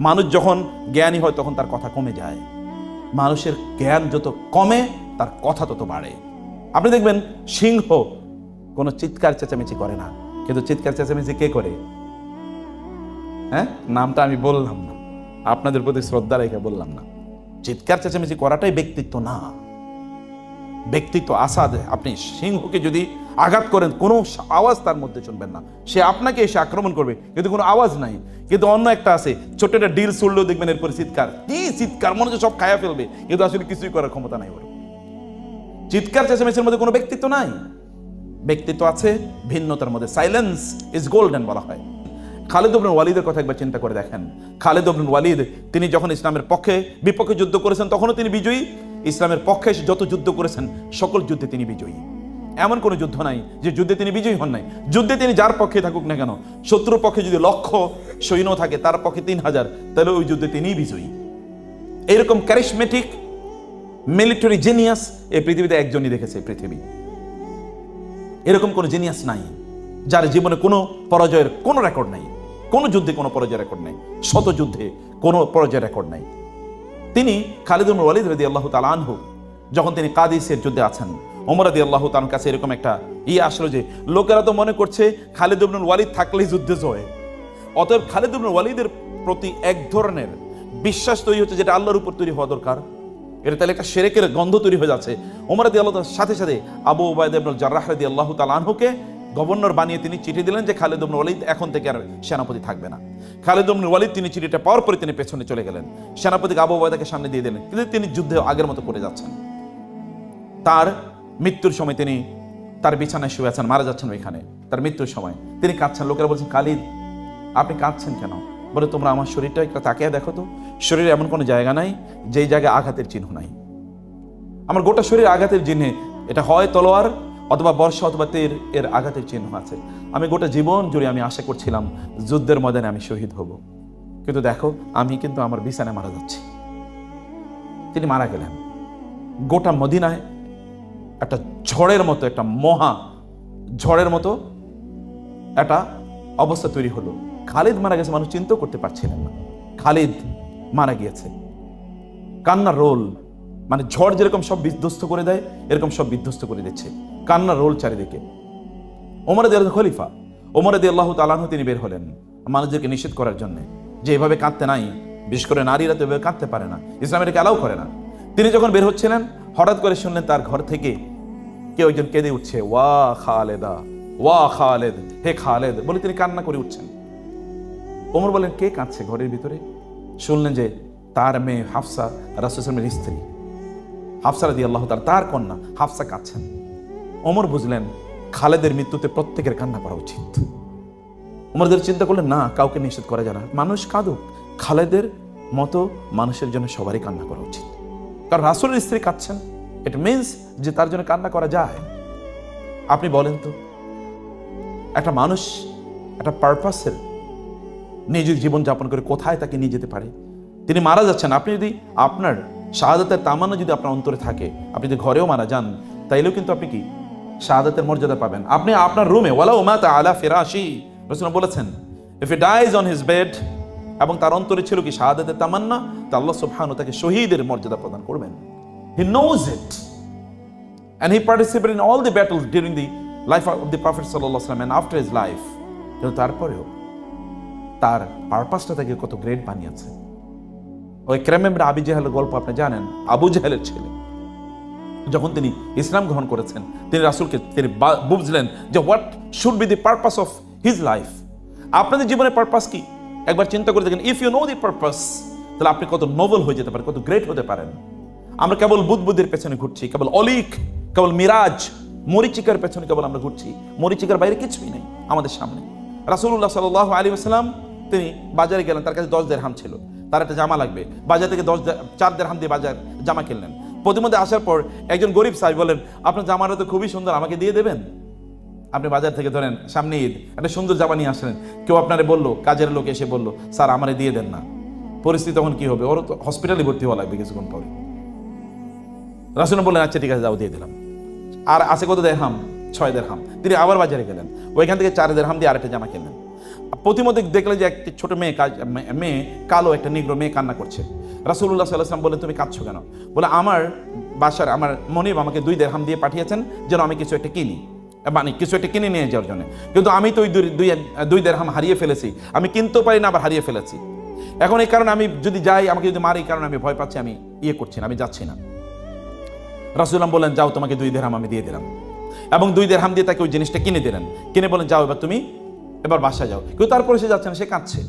মানুষ যখন জ্ঞানী হয়, তখন তার কথা কমে যায়। মানুষের জ্ঞান যত কমে, তার কথা তত বাড়ে। আপনি দেখবেন সিংহ কোনো চিৎকার চেঁচামেচি করে না। কিন্তু চিৎকার চেঁচামেচি কে করে? হ্যাঁ? নামটা আমি বললাম না। আপনাদের প্রতি শ্রদ্ধা রেখে বললাম না। চিৎকার চেঁচামেচি করাটাই ব্যক্তিত্ব না। ব্যক্তিত্ব আসাদ। আপনি সিংহকে যদি আঘাত করেন, কোনো আওয়াজ তার মধ্যে শুনবেন না। সে আপনাকে এসে আক্রমণ করবে, কিন্তু কোনো আওয়াজ নাই। কিন্তু অন্য একটা আছে ছোট একটা ডিল শুনলেও দেখবেন এরপরে চিৎকার। কি চিৎকার? মনে হচ্ছে সব খায়া ফেলবে, কিন্তু আসলে কিছুই করার ক্ষমতা নাই ওর। চিৎকার চেঁচামেচির মধ্যে কোনো ব্যক্তিত্ব নাই। ব্যক্তিত্ব আছে, ভিন্নতার মধ্যে। সাইলেন্স ইজ গোল্ডেন বলা হয়। খালেদ ইবনুল ওয়ালিদের কথা একবার চিন্তা করে দেখেন। খালেদ ইবনুল ওয়ালিদ, তিনি যখন ইসলামের পক্ষে বিপক্ষে যুদ্ধ করেছেন, তখনও তিনি বিজয়ী। ইসলামের পক্ষে যত যুদ্ধ করেছেন, সকল যুদ্ধে তিনি বিজয়ী। এমন কোনো যুদ্ধ নাই যে যুদ্ধে তিনি বিজয়ী হন নাই। যুদ্ধে তিনি যার পক্ষে থাকুক না কেন, শত্রুর পক্ষে যদি লক্ষ সৈন্য থাকে, তার পক্ষে তিন হাজার, তাহলে ওই যুদ্ধে তিনিই বিজয়ী। এরকম ক্যারিসমেটিক মিলিটারি জেনিয়াস এই পৃথিবীতে একজনই দেখেছে পৃথিবী। এরকম কোনো জিনিয়াস নাই, যার জীবনে কোনো পরাজয়ের কোনো রেকর্ড নাই, কোনো যুদ্ধে কোনো পরাজয় রেকর্ড নাই, শত যুদ্ধে কোনো পরাজয় রেকর্ড নাই। তিনি খালিদুল ওয়ালিদ রদি আল্লাহ তালানহু যখন তিনি কাদিসের যুদ্ধে আছেন ওমর রদি আল্লাহ তার কাছে এরকম একটা ইয়ে আসলো যে, লোকেরা তো মনে করছে খালিদ ইবনুল ওয়ালিদ থাকলেই যুদ্ধে জয়। অতএব খালিদ ইবনুল ওয়ালিদের প্রতি এক ধরনের বিশ্বাস তৈরি হচ্ছে যেটা আল্লাহর উপর তৈরি হওয়া দরকার। এটা তাহলে একটা সেরেকের গন্ধ তৈরি হয়ে যাচ্ছে। ওমর রাদি আল্লাহ সাথে সাথে আবু ওবায়দ ইবনুল জার্রাহ রাদি আল্লাহ তালানহুকে গভর্নর বানিয়ে তিনি চিঠি দিলেন যে, খালেদ ইবনুল ওয়ালিদ এখন থেকে আর সেনাপতি থাকবে না। খালেদ ইবনুল ওয়ালিদ তিনি চিঠিটা পাওয়ার পরে তিনি পেছনে চলে গেলেন। সেনাপতিকে আবু ওবায়দাকে সামনে দিয়ে দিলেন। কিন্তু তিনি যুদ্ধে আগের মতো করে যাচ্ছেন। তার মৃত্যুর সময় তিনি তার বিছানায় শুয়ে আছেন, মারা যাচ্ছেন ওইখানে। তার মৃত্যুর সময়। তিনি কাঁদছেন, লোকেরা বলছেন খালিদ আপনি কাঁদছেন কেন? বলে, তোমরা আমার শরীরটা একটা তাকিয়ে দেখো তো। শরীরে এমন কোনো জায়গা নাই, যেই জায়গায় আঘাতের চিহ্ন নাই। আমার গোটা শরীর আঘাতের চিহ্নে, এটা হয় তলোয়ার অথবা বর্ষা অথবা তীর, এর আঘাতের চিহ্ন আছে। আমি গোটা জীবন জুড়ে আমি আশা করছিলাম, যুদ্ধের ময়দানে আমি শহীদ হব। কিন্তু দেখো, আমি কিন্তু আমার বিছানায় মারা যাচ্ছি। তিনি মারা গেলেন। গোটা মদিনায় একটা ঝড়ের মতো, একটা মহা ঝড়ের মতো একটা অবস্থা তৈরি হলো। খালিদ মারা গেছে, মানুষ চিন্তাও করতে পারছিলেন না। খালিদ মারা গিয়েছে। কান্নার রোল মানে ঝড় যেরকম সব বিধ্বস্ত করে দেয়, এরকম সব বিধ্বস্ত করে দিচ্ছে। কান্নার রোল চারিদিকে। ওমর খলিফা, ওমর দিয়ে আল্লাহ তালাহ তিনি বের হলেন মানুষদেরকে নিষেধ করার জন্য। যে এভাবে কাঁদতে নাই, বিশেষ করে নারীরা তো এভাবে কাঁদতে পারে না ইসলাম এটাকে অ্যালাউ করে না। তিনি যখন বের হচ্ছিলেন, হঠাৎ করে শুনলেন তার ঘর থেকে কেউ একজন কেঁদে উঠছে? ওয়া খালেদা, ওয়া খালেদ, হে খালেদ। বলে তিনি কান্না করে উঠছেন। ওমর বলেন, কে কাঁদছে ঘরের ভিতরে? শুনলেন যে তার মেয়ে হাফসা রাসুসলামের স্ত্রী। হাফসা রাদি আল্লাহ তার তার কন্যা হাফসা কাঁদছেন। ওমর বুঝলেন, খালেদের মৃত্যুতে প্রত্যেকের কান্না করা উচিত। ওমরদের চিন্তা করলেন, না, কাউকে নিষেধ করা যায় না। মানুষ কাঁদুক। খালেদের মতো মানুষের জন্য সবারই কান্না করা উচিত। কারণ রাসুলের স্ত্রী কাঁদছেন। ইট মিনস যে তার জন্য কান্না করা যায়। আপনি বলেন তো, একটা মানুষ একটা পারপাসের নিজের জীবন যাপন করে কোথায় তাকে নিয়ে যেতে পারে? তিনি মারা যাচ্ছেন। আপনি যদি আপনার শাহাদাতের তামান্না যদি আপনার অন্তরে থাকে, আপনি যদি ঘরেও মারা যান, তাইলেও কিন্তু আপনি কি? শাহাদাতের মর্যাদা পাবেন। আপনি আপনার রুমে ওয়ালা উমাতা আলা ফেরাশি, রসুল বলেছেন if a dies on his bed এবং তার অন্তরে ছিল কি শাহাদাতের তামান্না, তা আল্লাহ সুবহানাহু তাকে শহীদের মর্যাদা প্রদান করবেন। হি knows it. and he participated in all the battles during the life of the Prophet and after his life. কিন্তু তারপরেও তার পারপাসটা তাকে কত গ্রেট বানিয়েছে। ওই ক্রেমেমরা আবি জাহেলের গল্প আপনি জানেন? আবু জাহেলের ছেলে। যখন তিনি ইসলাম গ্রহণ করেছেন, তিনি রাসুলকে, তিনি বুঝলেন যে what should be the purpose of his life আপনাদের জীবনের পারপাস কি? একবার চিন্তা করে দেখেন। If you know the purpose তাহলে আপনি কত নোবেল হয়ে যেতে পারেন, কত গ্রেট হতে পারেন। আমরা কেবল বুদবুদের পেছনে ঘুরছি, কেবল অলিক, কেবল মিরাজ, মরিচিকার পেছনে কেবল আমরা ঘুরছি। মরিচিকার বাইরে কিছুই নেই আমাদের সামনে। রাসুল্লাহ সাল আলী আসসালাম তিনি বাজারে গেলেন, তার কাছে দশ দেড় হাম ছিল। তার একটা জামা লাগবে। বাজার থেকে দশ চার দেড় হাম দিয়ে বাজার জামা কিনলেন। প্রতিমধ্যে আসার পর একজন গরিব সাহেব বলেন আপনার জামাটা তো খুবই সুন্দর, আমাকে দিয়ে দেবেন? আপনি বাজার থেকে ধরেন, সামনে ঈদ, একটা সুন্দর জামা নিয়ে আসলেন। কেউ আপনারে বলল, কাজের লোক এসে বলল, স্যার, আমারে দিয়ে দেন না। পরিস্থিতি তখন কি হবে? ওর তো হসপিটালে ভর্তি হওয়া লাগবে কিছুক্ষণ পরে। রাসুল বললেন আচ্ছা ঠিক আছে যাও দিয়ে দিলাম। আর আছে কত দেড়হাম? ছয় দেড়হাম। তিনি আবার বাজারে গেলেন। ওইখান থেকে চার দেড়হাম দিয়ে আরেকটা জামা কিনলেন। প্রতিমধ্যে দেখলেন যে একটি ছোট মেয়ে কাজ মেয়ে কালো, একটা নিগ্র মেয়ে কান্না করছে। রাসুল্লাহ সাল্লাম বলে তুমি কাঁদছো কেন? বলে, আমার বাসার, আমার মনিব আমাকে দুই দেড়হাম দিয়ে পাঠিয়েছেন যেন আমি কিছু একটা কিনি। মানে কিছু একটা কিনে নিয়ে যাওয়ার জন্য। কিন্তু আমি তো ওই দুই- দুই দেড়হাম হারিয়ে ফেলেছি। আমি কিনতেও পারি না, আবার হারিয়ে ফেলেছি। এখন এই কারণে আমি যদি যাই, আমাকে যদি মারি কারণে আমি ভয় পাচ্ছি, আমি ইয়ে করছি না, আমি যাচ্ছি না। রাসুলাম বললেন, যাও, তোমাকে দুই দেড়হাম আমি দিয়ে দিলাম। এবং দুই দেড়হাম দিয়ে তাকে ওই জিনিসটা কিনে দিলেন। কিনে বলেন যাও, এবার তুমি এবার বাসায় যাও। কেউ তারপরে সে যাচ্ছে না, সে কাঁদছে।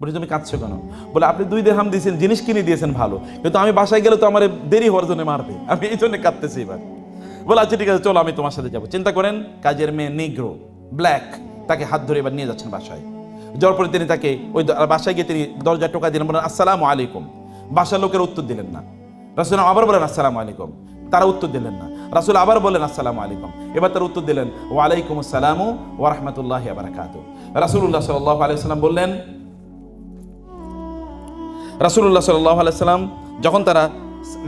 বলে, তুমি কাঁদছো কেন? বলে, আপনি দুই দেড়হাম দিয়েছেন, জিনিস কিনে দিয়েছেন ভালো। কিন্তু আমি বাসায় গেলে তো আমার দেরি হওয়ার জন্য মারবে। আমি এই জন্য কাঁদতেছি এবার। বলে আচ্ছা ঠিক আছে, চলো, আমি তোমার সাথে যাব। চিন্তা করেন, কাজের মেয়ে নিগ্রো, ব্ল্যাক, তাকে হাত ধরে এবার নিয়ে যাচ্ছেন বাসায়। যাওয়ার পরে তিনি তাকে ওই বাসায় গিয়ে তিনি দরজা টোকা দিলেন বলেন আসসালামু আলাইকুম। বাসার লোকের উত্তর দিলেন না। রাসুল আবার বলেন, আসসালামু আলাইকুম। তারা উত্তর দিলেন না। রাসুল আবার বলেন আসসালামু আলাইকুম। এবার তার উত্তর দিলেন, ওয়ালাইকুম আসসালামু রাহমাতুল্লাহি ওয়া বারাকাতুহু। রাসূলুল্লাহ সাল্লাল্লাহু সাল্লাম বললেন, রাসূলুল্লাহ সাল্লাল্লাহু আলাইহি সাল্লাম যখন তারা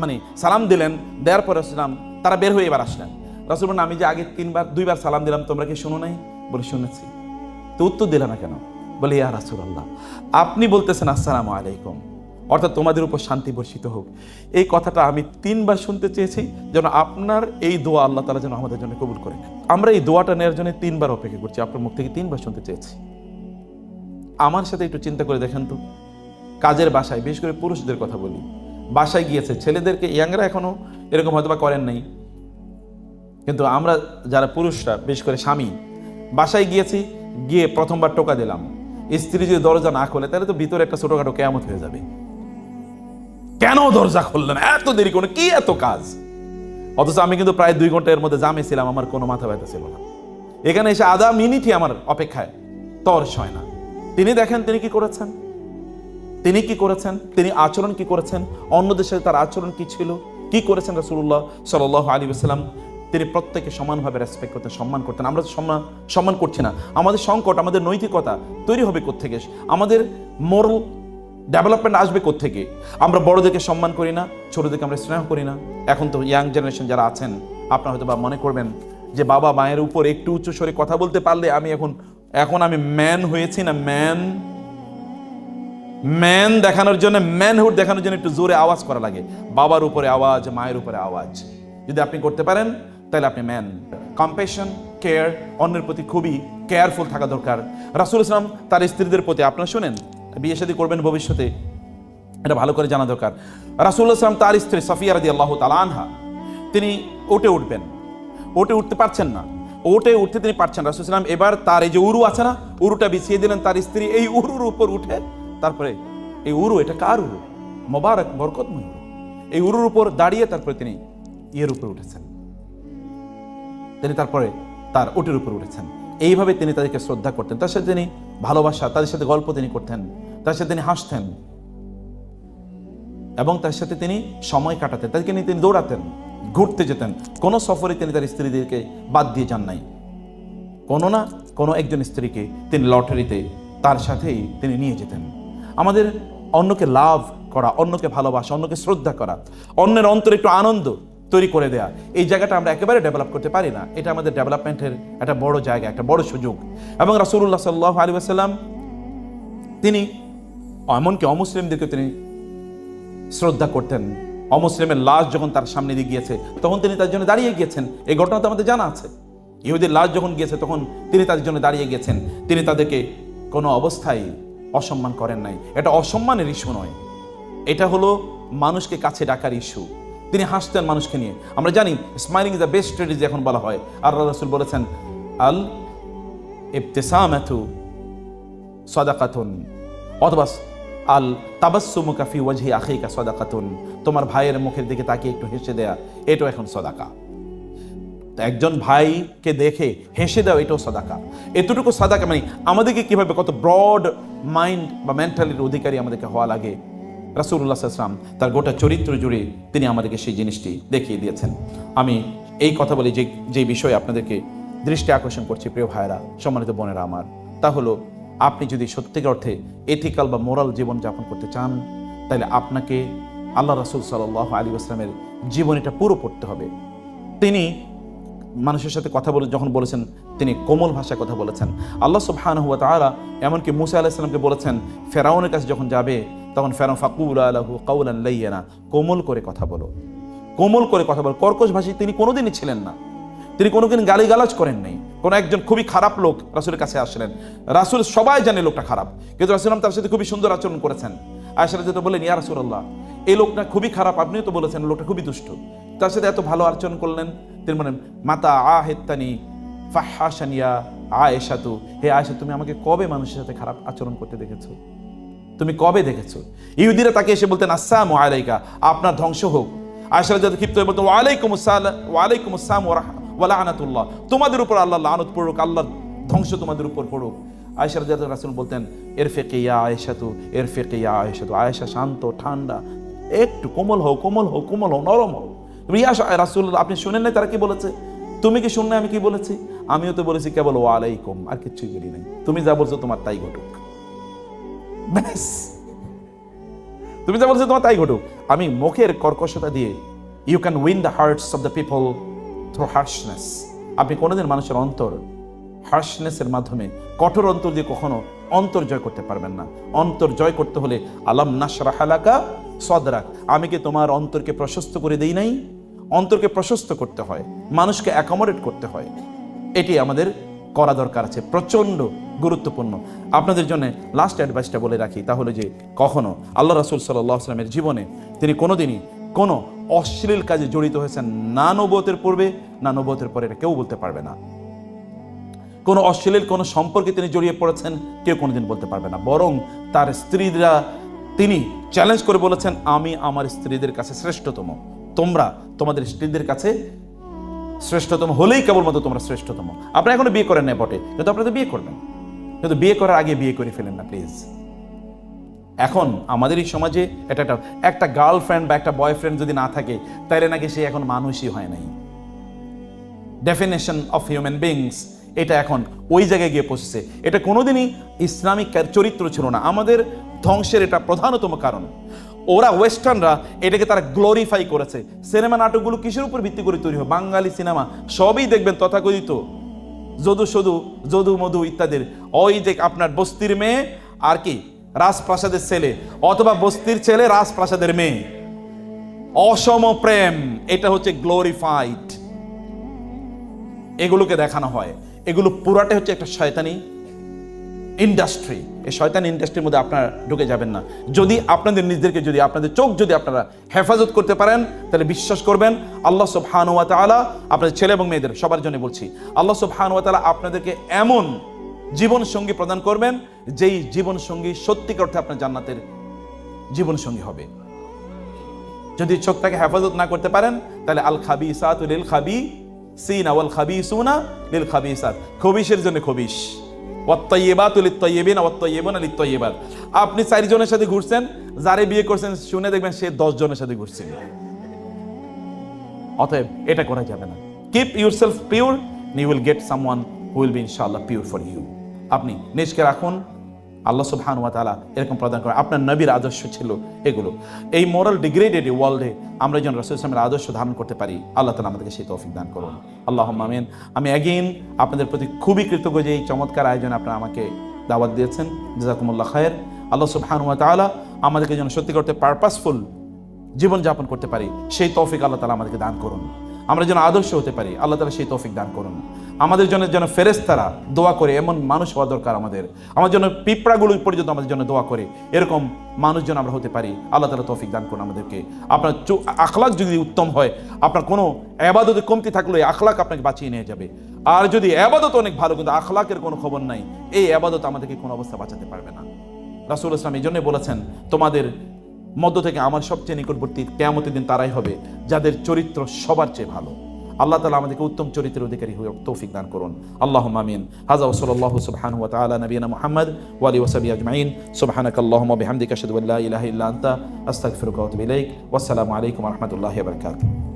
মানে সালাম দিলেন, দেওয়ার পরে সালাম তারা বের হয়ে এবার আসলেন। রাসূল বলেন আমি যে আগে তিনবার, দুইবার সালাম দিলাম, তোমরা কি শুনো নাই? বলে, শুনেছি। তো উত্তর দিলে না কেন? বলে, ইয়া রাসূলুল্লাহ, আপনি বলতেছেন, আসসালামু আলাইকুম। অর্থাৎ তোমাদের উপর শান্তি বর্ষিত হোক। এই কথাটা আমি তিনবার শুনতে চেয়েছি, যেন আপনার এই দোয়া আল্লাহ তালা যেন আমাদের জন্য কবুল করে আমরা এই দোয়াটা নেওয়ার জন্য তিনবার অপেক্ষা করছি, আপনার মুখ থেকে তিনবার শুনতে চেয়েছি। আমার সাথে একটু চিন্তা করে দেখেন তো। কাজের বাসায়, বিশেষ করে পুরুষদের কথা বলি। বাসায় গিয়েছে, ছেলেদেরকে ইয়াংরা এখনও এরকম হয়তো বা করেন নাই। কিন্তু আমরা যারা পুরুষরা, বিশেষ করে স্বামী, বাসায় গিয়েছি, গিয়ে প্রথমবার টোকা দিলাম। স্ত্রী যদি দরজা না খোলে, তাহলে তো ভিতরে একটা ছোটখাটো কেয়ামত হয়ে যাবে। কেন দরজা খুললেন এত দেরি কোনো কি এত কাজ? অথচ আমি কিন্তু প্রায় দুই ঘণ্টা এর মধ্যে জামে ছিলাম, আমার কোনো মাথা ব্যথা ছিল না। এখানে এসে আধা মিনিটই আমার অপেক্ষায়, তর হয় না। তিনি দেখেন তিনি কি করেছেন? তিনি কি করেছেন? তিনি আচরণ কি করেছেন? অন্যদের সাথে তার আচরণ কি ছিল? কি করেছেন রাসূলুল্লাহ সাল্লাল্লাহু আলী সাল্লাম তিনি প্রত্যেকে সমানভাবে রেসপেক্ট করতেন, সম্মান করতেন। আমরা সম্মান সম্মান করছি না। আমাদের সংকট, আমাদের নৈতিকতা তৈরি হবে কোত্থেকে? আমাদের মোরাল ডেভেলপমেন্ট আসবে কোত্থেকে? আমরা বড়দেরকে সম্মান করি না, ছোটদেরকে আমরা স্নেহ করি না। এখন তো ইয়াং জেনারেশন যারা আছেন, আপনারা হয়তো বা মনে করবেন যে বাবা মায়ের উপর একটু উচ্চ স্বরে কথা বলতে পারলে আমি এখন এখন আমি ম্যান হয়েছি না ম্যান ম্যান দেখানোর জন্য ম্যানহুড দেখানোর জন্য একটু জোরে আওয়াজ করা লাগে। বাবার উপরে আওয়াজ, মায়ের উপরে আওয়াজ। যদি আপনি করতে পারেন, তাহলে আপনি ম্যান কম্পেশন কেয়ার অন্যের প্রতি খুবই কেয়ারফুল থাকা দরকার। রাসুল ইসলাম তার স্ত্রীদের প্রতি, আপনারা শুনেন? বিয়ে শাদী করবেন ভবিষ্যতে। এটা ভালো করে জানা দরকার। রাসুল্লাহ ইসলাম তার স্ত্রী সাফিয়া রাদি আল্লাহ তালা আনহা, তিনি ওটে উঠবেন। ওটে উঠতে পারছেন না। ওটে উঠতে তিনি পারছেন রাসুল ইসলাম এবার তার এই যে উরু আছে না, উরুটা বিছিয়ে দিলেন তার স্ত্রী। এই উরুর উপর উঠে তারপরে এই উরু, এটা কার উরু? মোবারক, বরকতময় উরু। এই উরুর উপর দাঁড়িয়ে তারপরে তিনি ইয়ের উপর উঠেছেন। তিনি তারপরে তার ওটের উপর উঠেছেন। এইভাবে তিনি তাদেরকে শ্রদ্ধা করতেন। তার সাথে তিনি ভালোবাসা, তাদের সাথে গল্প তিনি করতেন। তার সাথে তিনি হাসতেন। এবং তার সাথে তিনি সময় কাটাতেন। তাদেরকে নিয়ে তিনি দৌড়াতেন, ঘুরতে যেতেন। কোনো সফরে তিনি তার স্ত্রীদেরকে বাদ দিয়ে যান নাই। কোনো না কোনো একজন স্ত্রীকে তিনি লটারিতে তার সাথেই তিনি নিয়ে যেতেন। আমাদের অন্যকে লাভ করা, অন্যকে ভালোবাসা, অন্যকে শ্রদ্ধা করা, অন্যের অন্তরে একটু আনন্দ তৈরি করে দেয়া, এই জায়গাটা আমরা একেবারে ডেভেলপ করতে পারি না। এটা আমাদের ডেভেলপমেন্টের একটা বড় জায়গা, একটা বড় সুযোগ। এবং রাসুল্লাহ সাল্লাহ আলী আসাল্লাম তিনি এমনকি অমুসলিমদেরকে তিনি শ্রদ্ধা করতেন। অমুসলিমের লাশ যখন তার সামনে দিয়ে গিয়েছে, তখন তিনি তার জন্য দাঁড়িয়ে গিয়েছেন। এই ঘটনা তো আমাদের জানা আছে। ইহুদের লাশ যখন গিয়েছে, তখন তিনি তাদের জন্য দাঁড়িয়ে গিয়েছেন। তিনি তাদেরকে কোনো অবস্থায় অসম্মান করেন নাই। এটা অসম্মানের ইস্যু নয়। এটা হলো মানুষকে কাছে ডাকার ইস্যু। তিনি হাসতেন মানুষকে নিয়ে। আমরা জানি smiling is the best strategy এখন বলা হয়। আর রাসুল বলেছেন, আল ইবতেসামাতু সদাকাতুন অথবা আল তাবাসুমু কাফি ওয়াজহি আখিকা সদাকাতুন। তোমার ভাইয়ের মুখের দিকে তাকিয়ে একটু হেসে দেয়া, এটাও এখন সদাকা। একজন ভাইকে দেখে হেসে দেওয়া, এটাও সদাকা। এতটুকু সদাকা মানে আমাদেরকে কীভাবে কত ব্রড মাইন্ড বা মেন্টালির অধিকারী আমাদেরকে হওয়া লাগে। রাসুল্লাহ আসলাম তার গোটা চরিত্র জুড়ে তিনি আমাদেরকে সেই জিনিসটি দেখিয়ে দিয়েছেন। আমি এই কথা বলি যে যে বিষয়ে আপনাদেরকে দৃষ্টি আকর্ষণ করছি, প্রিয় ভাইরা সম্মানিত বোনেরা আমার, তা হলো আপনি যদি সত্যিকার অর্থে এথিক্যাল বা মোরাল জীবন যাপন করতে চান, তাহলে আপনাকে আল্লাহ রাসুল সাল্লাহ আলী আসলামের জীবনীটা পুরো পড়তে হবে। তিনি মানুষের সাথে কথা বলে যখন বলেছেন, তিনি কোমল ভাষায় কথা বলেছেন। আল্লাহ সুবহানাহু ওয়া তাআলা এমনকি মুসা আলাইহিস সালামকে বলেছেন, ফেরাউনের কাছে যখন যাবে, তখন ফেরাউন ফাকুল আলাহু কাউলান লাইয়ানা, কোমল করে কথা বলো। কোমল করে কথা বলো। কর্কশ ভাষী তিনি কোনোদিনই ছিলেন না। তিনি কোনোদিন গালিগালাজ করেন নাই। কোনো একজন খুবই খারাপ লোক রাসুলের কাছে আসলেন। রাসুল সবাই জানে লোকটা খারাপ। কিন্তু রাসুলাম তার সাথে খুবই সুন্দর আচরণ করেছেন। আয়সারা যেটা বলেন ইয়া রাসুল্লাহ এই লোকটা খুবই খারাপ, আপনিও তো বলেছেন লোকটা খুবই দুষ্ট। তার সাথে এত ভালো আচরণ করলেন? তিনি বলেন মাতা আ হেত্তানি ফাহাসানিয়া আয়েশাতু। হে আয়েশা, তুমি আমাকে কবে মানুষের সাথে খারাপ আচরণ করতে দেখেছ? তুমি কবে দেখেছ? ইহুদিরা তাকে এসে বলতেন, আসসালাম আলাইকা, আপনার ধ্বংস হোক। আয়সা যাতে ক্ষিপ্ত হয়ে বলতো ওয়ালাইকুম আসসালাম ওয়ালাইকুম আসসালাম ওয়ালা আনাতুল্লাহ তোমাদের উপর আল্লাহ আনত পড়ুক আল্লাহ ধ্বংস তোমাদের উপর পড়ুক। আয়সা রাজাত রাসুল বলতেন এর ফেকে ইয়া আয়েশা তু এর ফেকে ইয়া আয়েশা তু আয়েশা শান্ত, ঠান্ডা, একটু কোমল হও কোমল হও কোমল হও, নরম হও। ইয়া রাসুল, আপনি শুনেন নাই তারা কি বলেছে? তুমি কি শুনলে আমি কি বলেছি? আমিও তো বলেছি কেবল ওয়ালাইকুম আর কিচ্ছুই বলি নাই। তুমি যা বলছো তোমার তাই ঘটুক। ব্যাস। তুমি যা বলছো তোমার তাই ঘটুক। আমি মুখের কর্কশতা দিয়ে you can win the hearts of the people through harshness আপনি কোনোদিন মানুষের অন্তর হার্শনেসের মাধ্যমে কঠোর অন্তর দিয়ে কখনো অন্তর জয় করতে পারবেন না। অন্তর জয় করতে হলে আলাম নাসরা হালাকা সদরাক। আমি কি তোমার অন্তরকে প্রশস্ত করে দেই নাই? অন্তরকে প্রশস্ত করতে হয়, মানুষকে অ্যাকোমোডেট করতে হয়। এটি আমাদের করা দরকার আছে, প্রচণ্ড গুরুত্বপূর্ণ। আপনাদের জন্য লাস্ট অ্যাডভাইসটা বলে রাখি তাহলে যে কখনো আল্লাহ রাসুল সাল্লাহ আসলামের জীবনে তিনি কোনোদিনই কোনো অশ্লীল কাজে জড়িত হয়েছেন না নবতের পূর্বে, না নবতের পরে, এটা কেউ বলতে পারবে না। কোনো অশ্লীল, কোনো সম্পর্কে তিনি জড়িয়ে পড়েছেন, কেউ কোনোদিন বলতে পারবে না। বরং তার স্ত্রীরা তিনি চ্যালেঞ্জ করে বলেছেন, আমি আমার স্ত্রীদের কাছে শ্রেষ্ঠতম। তোমরা তোমাদের স্ত্রীদের কাছে শ্রেষ্ঠতম হলেই কেবলমাত্র তোমরা শ্রেষ্ঠতম। আপনারা এখনও বিয়ে করেন না বটে, কিন্তু আপনারা তো বিয়ে করবেন। কিন্তু বিয়ে করার আগে বিয়ে করে ফেলেন না, প্লিজ। এখন আমাদের এই সমাজে এটা একটা একটা গার্লফ্রেন্ড বা একটা বয়ফ্রেন্ড যদি না থাকে তাহলে নাকি সে এখন মানুষই হয় নাই। ডেফিনেশন অফ হিউম্যান বিংস এটা এখন ওই জায়গায় গিয়ে পৌঁছেছে। এটা কোনোদিনই ইসলামিক চরিত্র ছিল না। আমাদের ধ্বংসের এটা প্রধানতম কারণ। ওরা ওয়েস্টার্নরা এটাকে তারা গ্লোরিফাই করেছে। সিনেমা নাটকগুলো কিসের উপর ভিত্তি করে তৈরি হয়? বাঙালি সিনেমা। সবই দেখবেন তথাকথিত। যদু সদু, যদু মধু ইত্যাদির। ওই যে আপনার বস্তির মেয়ে, আর কি? রাজপ্রাসাদের ছেলে, অথবা বস্তির ছেলে, রাজপ্রাসাদের মেয়ে। অসম প্রেম, এটা হচ্ছে গ্লোরিফাইড এগুলোকে দেখানো হয়। এগুলো পুরাটাই হচ্ছে একটা শয়তানি ইন্ডাস্ট্রি এই শয়তান ইন্ডাস্ট্রির মধ্যে আপনারা ঢুকে যাবেন না। যদি আপনাদের নিজেদেরকে, যদি আপনাদের চোখ যদি আপনারা হেফাজত করতে পারেন, তাহলে বিশ্বাস করবেন, আল্লাহ সুবহানুয়া তাআলা আপনাদের ছেলে এবং মেয়েদের, সবার জন্য বলছি, আল্লাহ সুবহানুয়া তাআলা আপনাদেরকে এমন জীবন সঙ্গী প্রদান করবেন, যেই জীবন সঙ্গী সত্যিকার অর্থে আপনার জান্নাতের জীবন সঙ্গী হবে। যদি চোখটাকে হেফাজত না করতে পারেন, তাহলে আল খাবি সাত লিল খাবি সিন আওয়াল খাবি সুনা লিল খাবি সাত খবিসের জন্য লিত্তাইয়েবাত আপনি চারজনের সাথে ঘুরছেন, যারে বিয়ে করছেন, শুনে দেখবেন সে দশ জনের সাথে ঘুরছে। অতএব এটা করা যাবে না। Keep yourself pure you will get someone who will be ইনশাআল্লাহ পিওর ফর ইউ আপনি নিজকে রাখুন। আল্লাহ সুবহান ওয়া তাআলা এরকম প্রদান করেন। আপনার নবীর আদর্শ ছিল এগুলো। এই মোরাল ডিগ্রেডেড ওয়ার্ল্ডে আমরা যেন রসুল ইসলামের আদর্শ ধারণ করতে পারি, আল্লাহ তালা আমাদেরকে সেই তৌফিক দান করুন। আল্লাহ আমিন। আমি অ্যাগেন আপনাদের প্রতি খুবই কৃতজ্ঞ যে এই চমৎকার আয়োজনে আপনারা আমাকে দাওয়াত দিয়েছেন। জাজাকুমুল্লাহ খায়ের। আল্লাহ সুবহান ওয়া তাআলা আমাদেরকে যেন সত্যি করতে পারপাসফুল জীবনযাপন করতে পারি, সেই তৌফিক আল্লাহ তালা আমাদেরকে দান করুন। আমরা যেন আদর্শ হতে পারি। আল্লাহ তালা সেই তৌফিক দান করুন। আমাদের জন্য যেন ফেরেস্তারা দোয়া করে, এমন মানুষ হওয়া দরকার আমাদের। আমার জন্য পিঁপড়াগুলো পর্যন্ত আমাদের জন্য দোয়া করে, এরকম মানুষ যেন আমরা হতে পারি। আল্লাহ তালা তৌফিক দান করুন আমাদেরকে। আপনার আখলাক যদি উত্তম হয়, আপনার কোনো আবাদতে কমতি থাকলে আখলাক আপনাকে বাঁচিয়ে নিয়ে যাবে। আর যদি আবাদত অনেক ভালো, কিন্তু আখলাকের কোনো খবর নাই, এই আবাদত আমাদেরকে কোনো অবস্থা বাঁচাতে পারবে না। রাসুল ইসলাম এই জন্যই বলেছেন, তোমাদের মধ্য থেকে আমার সবচেয়ে নিকটবর্তী কেয়ামতের দিন তারাই হবে। যাদের চরিত্র সবার চেয়ে ভালো। আল্লাহ তালা আমাদেরকে উত্তম চরিত্রের অধিকারী হয়ে তৌফিক দান করুন। আল্লাহ মামিন হাজা ওসল্লাহ সুবহান ওয়া তালা নবীনা মোহাম্মদ ওয়ালি ওসাবি আজমাইন। সুবহানাক আল্লাহুম্মা বিহামদিকা আল্লা ইলাহা ইল্লা আনতা। আস্তাগফিরুকা ওয়া আতুবু ইলাইক। আলাইকুম রহমতুল্লাহ বারাকাতুহু।